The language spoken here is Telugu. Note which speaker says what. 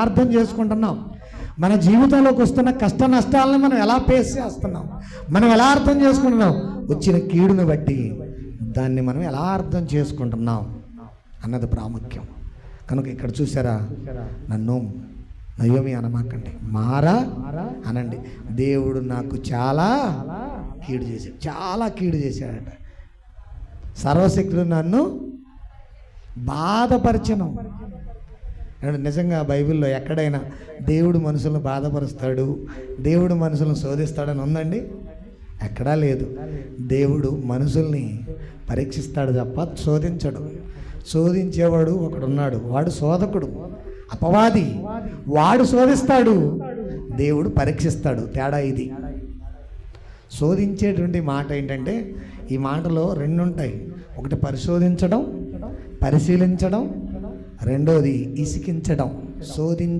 Speaker 1: అర్థం చేసుకుంటున్నాం. మన జీవితంలోకి వస్తున్న కష్ట నష్టాలను మనం ఎలా ఫేస్ చేస్తున్నాం? మనం ఎలా అర్థం చేసుకుంటున్నాం? వచ్చిన కీడును బట్టి దాన్ని మనం ఎలా అర్థం చేసుకుంటున్నాం అన్నది ప్రాముఖ్యం. కనుక ఇక్కడ చూసారా? నన్ను నయోమి అనమాకండి. మారా అనండి. దేవుడు నాకు చాలా కీడు చేశాడు. చాలా కీడు చేశాడట. సర్వశక్తుడు నన్ను బాధపరచను. ఏమంటే నిజంగా బైబిల్లో ఎక్కడైనా దేవుడు మనుషులను బాధపరుస్తాడు దేవుడు మనుషులను శోధిస్తాడని ఉందండి? ఎక్కడా లేదు. దేవుడు మనుషుల్ని పరీక్షిస్తాడు తప్ప శోధించడు. శోధించేవాడు ఒకడున్నాడు. వాడు శోధకుడు అపవాది. వాడు శోధిస్తాడు దేవుడు పరీక్షిస్తాడు. తేడా ఇది. శోధించేటువంటి మాట ఏంటంటే ఈ మాటలో రెండు ఉంటాయి ఒకటి పరిశోధించడం పరిశీలించడం రెండోది ఇసికించడం శోధించ